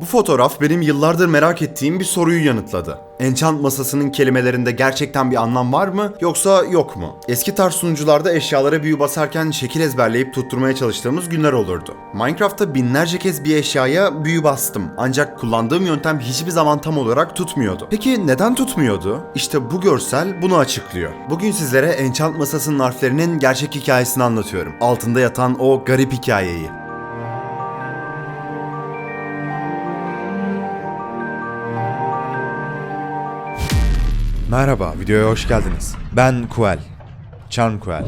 Bu fotoğraf benim yıllardır merak ettiğim bir soruyu yanıtladı. Enchant masasının kelimelerinde gerçekten bir anlam var mı yoksa yok mu? Eski tarz sunucularda eşyalara büyü basarken şekil ezberleyip tutturmaya çalıştığımız günler olurdu. Minecraft'ta binlerce kez bir eşyaya büyü bastım ancak kullandığım yöntem hiçbir zaman tam olarak tutmuyordu. Peki neden tutmuyordu? İşte bu görsel bunu açıklıyor. Bugün sizlere Enchant masasının harflerinin gerçek hikayesini anlatıyorum. Altında yatan o garip hikayeyi. Merhaba, videoya hoş geldiniz. Ben Kuel. Charm Kuel.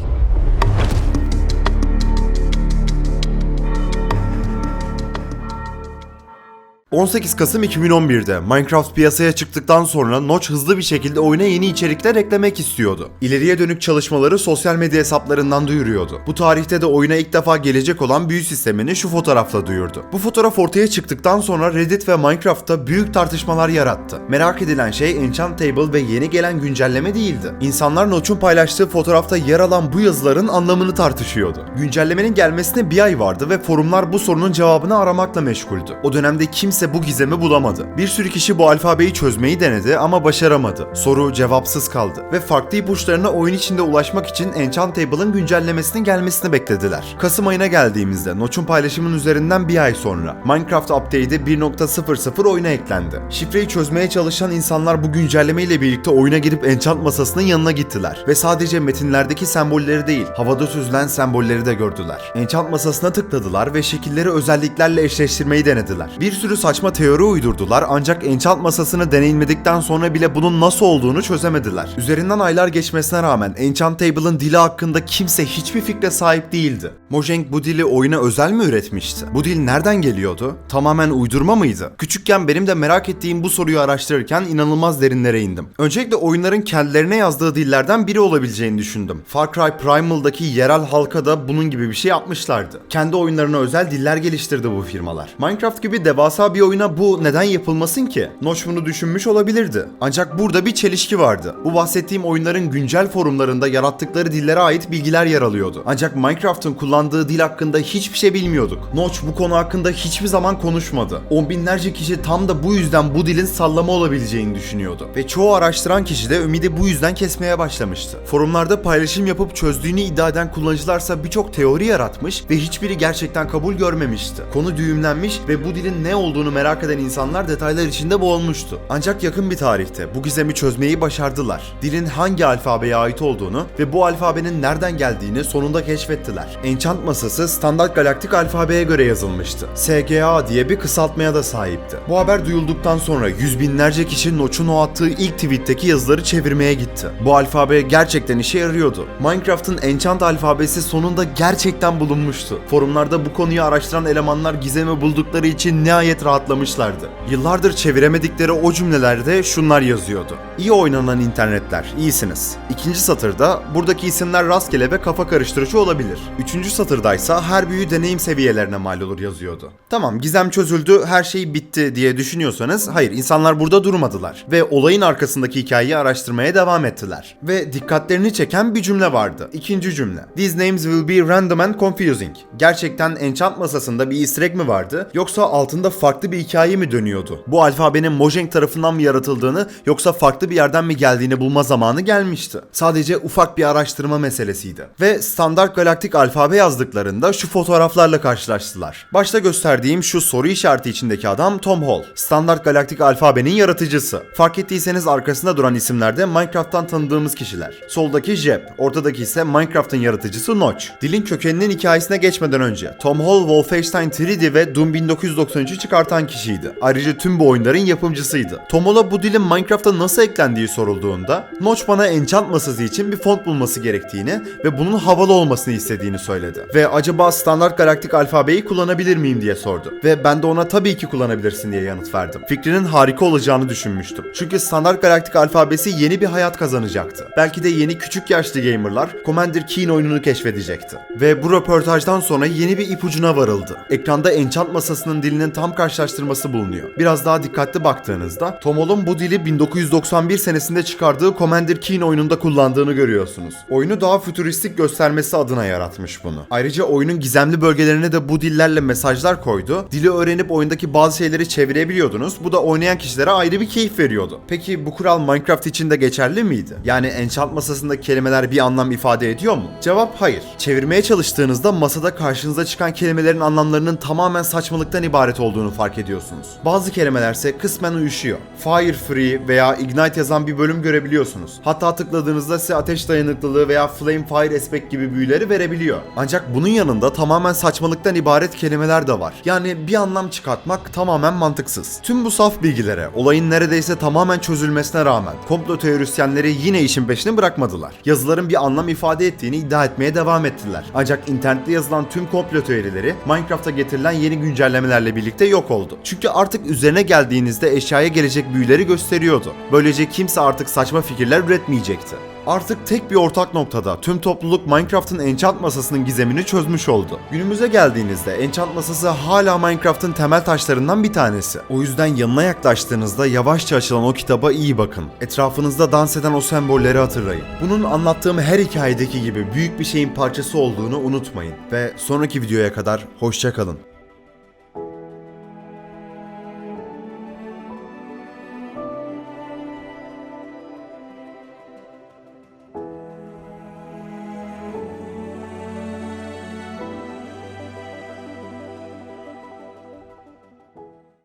18 Kasım 2011'de Minecraft piyasaya çıktıktan sonra Notch hızlı bir şekilde oyuna yeni içerikler eklemek istiyordu. İleriye dönük çalışmaları sosyal medya hesaplarından duyuruyordu. Bu tarihte de oyuna ilk defa gelecek olan büyü sistemini şu fotoğrafla duyurdu. Bu fotoğraf ortaya çıktıktan sonra Reddit ve Minecraft'ta büyük tartışmalar yarattı. Merak edilen şey Enchant Table ve yeni gelen güncelleme değildi. İnsanlar Notch'un paylaştığı fotoğrafta yer alan bu yazıların anlamını tartışıyordu. Güncellemenin gelmesine bir ay vardı ve forumlar bu sorunun cevabını aramakla meşguldü. O dönemde kimse bu gizemi bulamadı. Bir sürü kişi bu alfabeyi çözmeyi denedi ama başaramadı. Soru cevapsız kaldı ve farklı ipuçlarına oyun içinde ulaşmak için Enchant Table'ın güncellemesinin gelmesini beklediler. Kasım ayına geldiğimizde Notch'un paylaşımının üzerinden bir ay sonra Minecraft Update'i 1.00 oyuna eklendi. Şifreyi çözmeye çalışan insanlar bu güncelleme ile birlikte oyuna girip Enchant masasının yanına gittiler ve sadece metinlerdeki sembolleri değil, havada süzülen sembolleri de gördüler. Enchant masasına tıkladılar ve şekilleri özelliklerle eşleştirmeyi denediler. Bir sürü saçma teori uydurdular ancak Enchant masasını deneyimledikten sonra bile bunun nasıl olduğunu çözemediler. Üzerinden aylar geçmesine rağmen Enchant Table'ın dili hakkında kimse hiçbir fikre sahip değildi. Mojang bu dili oyuna özel mi üretmişti? Bu dil nereden geliyordu? Tamamen uydurma mıydı? Küçükken benim de merak ettiğim bu soruyu araştırırken inanılmaz derinlere indim. Öncelikle oyunların kendilerine yazdığı dillerden biri olabileceğini düşündüm. Far Cry Primal'daki yerel halka da bunun gibi bir şey yapmışlardı. Kendi oyunlarına özel diller geliştirdi bu firmalar. Minecraft gibi devasa bir oyuna bu neden yapılmasın ki? Notch bunu düşünmüş olabilirdi. Ancak burada bir çelişki vardı. Bu bahsettiğim oyunların güncel forumlarında yarattıkları dillere ait bilgiler yer alıyordu. Ancak Minecraft'ın kullandığı dil hakkında hiçbir şey bilmiyorduk. Notch bu konu hakkında hiçbir zaman konuşmadı. On binlerce kişi tam da bu yüzden bu dilin sallama olabileceğini düşünüyordu. Ve çoğu araştıran kişi de ümidi bu yüzden kesmeye başlamıştı. Forumlarda paylaşım yapıp çözdüğünü iddia eden kullanıcılarsa birçok teori yaratmış ve hiçbiri gerçekten kabul görmemişti. Konu düğümlenmiş ve bu dilin ne olduğunu merak eden insanlar detaylar içinde boğulmuştu. Ancak yakın bir tarihte bu gizemi çözmeyi başardılar. Dilin hangi alfabeye ait olduğunu ve bu alfabenin nereden geldiğini sonunda keşfettiler. Enchant masası standart galaktik alfabeye göre yazılmıştı. SGA diye bir kısaltmaya da sahipti. Bu haber duyulduktan sonra yüz binlerce kişi Notch'un o attığı ilk tweetteki yazıları çevirmeye gitti. Bu alfabe gerçekten işe yarıyordu. Minecraft'ın Enchant alfabesi sonunda gerçekten bulunmuştu. Forumlarda bu konuyu araştıran elemanlar gizemi buldukları için nihayet rahatlamışlardı. Yıllardır çeviremedikleri o cümlelerde şunlar yazıyordu. İyi oynanan internetler, iyisiniz. İkinci satırda buradaki isimler rastgele ve kafa karıştırıcı olabilir. Üçüncü satırdaysa her büyü deneyim seviyelerine mal olur yazıyordu. Tamam gizem çözüldü, her şey bitti diye düşünüyorsanız hayır insanlar burada durmadılar. Ve olayın arkasındaki hikayeyi araştırmaya devam ettiler. Ve dikkatlerini çeken bir cümle vardı. İkinci cümle. These names will be random and confusing. Gerçekten enchant masasında bir easter egg mi vardı yoksa altında farklı bir hikaye mi dönüyordu? Bu alfabenin Mojang tarafından mı yaratıldığını yoksa farklı bir yerden mi geldiğini bulma zamanı gelmişti. Sadece ufak bir araştırma meselesiydi. Ve standart galaktik alfabe yazdıklarında şu fotoğraflarla karşılaştılar. Başta gösterdiğim şu soru işareti içindeki adam Tom Hall. Standart galaktik alfabenin yaratıcısı. Fark ettiyseniz arkasında duran isimler de Minecraft'tan tanıdığımız kişiler. Soldaki Jeb, ortadaki ise Minecraft'ın yaratıcısı Notch. Dilin kökeninin hikayesine geçmeden önce Tom Hall Wolfenstein 3D ve Doom 1993'ü çıkartan kişiydi. Ayrıca tüm bu oyunların yapımcısıydı. Tom Hall'a bu dilin Minecraft'a nasıl eklendiği sorulduğunda Notch bana enchant masası için bir font bulması gerektiğini ve bunun havalı olmasını istediğini söyledi. Ve acaba standart galaktik alfabeyi kullanabilir miyim diye sordu. Ve ben de ona tabii ki kullanabilirsin diye yanıt verdim. Fikrinin harika olacağını düşünmüştüm. Çünkü standart galaktik alfabesi yeni bir hayat kazanacaktı. Belki de yeni küçük yaşlı gamerlar Commander Keen oyununu keşfedecekti. Ve bu röportajdan sonra yeni bir ipucuna varıldı. Ekranda enchant masasının dilinin tam karşılaştırması bulunuyor. Biraz daha dikkatli baktığınızda Tomol'un bu dili 1991 senesinde çıkardığı Commander Keen oyununda kullandığını görüyorsunuz. Oyunu daha fütüristik göstermesi adına yaratmış bunu. Ayrıca oyunun gizemli bölgelerine de bu dillerle mesajlar koydu. Dili öğrenip oyundaki bazı şeyleri çevirebiliyordunuz. Bu da oynayan kişilere ayrı bir keyif veriyordu. Peki bu kural Minecraft için de geçerli miydi? Yani enchant masasındaki kelimeler bir anlam ifade ediyor mu? Cevap hayır. Çevirmeye çalıştığınızda masada karşınıza çıkan kelimelerin anlamlarının tamamen saçmalıktan ibaret olduğunu fark ediyorsunuz. Bazı kelimelerse kısmen uyuşuyor. Fire Free veya Ignite yazan bir bölüm görebiliyorsunuz. Hatta tıkladığınızda size ateş dayanıklılığı veya Flame Fire Aspect gibi büyüleri verebiliyor. Ancak bunun yanında tamamen saçmalıktan ibaret kelimeler de var. Yani bir anlam çıkartmak tamamen mantıksız. Tüm bu saf bilgilere, olayın neredeyse tamamen çözülmesine rağmen komplo teorisyenleri yine işin peşini bırakmadılar. Yazıların bir anlam ifade ettiğini iddia etmeye devam ettiler. Ancak internette yazılan tüm komplo teorileri Minecraft'a getirilen yeni güncellemelerle birlikte yok oldu. Çünkü artık üzerine geldiğinizde eşyaya gelecek büyüleri gösteriyordu. Böylece kimse artık saçma fikirler üretmeyecekti. Artık tek bir ortak noktada tüm topluluk Minecraft'ın enchant masasının gizemini çözmüş oldu. Günümüze geldiğinizde enchant masası hala Minecraft'ın temel taşlarından bir tanesi. O yüzden yanına yaklaştığınızda yavaşça açılan o kitaba iyi bakın. Etrafınızda dans eden o sembolleri hatırlayın. Bunun anlattığım her hikayedeki gibi büyük bir şeyin parçası olduğunu unutmayın. Ve sonraki videoya kadar hoşça kalın.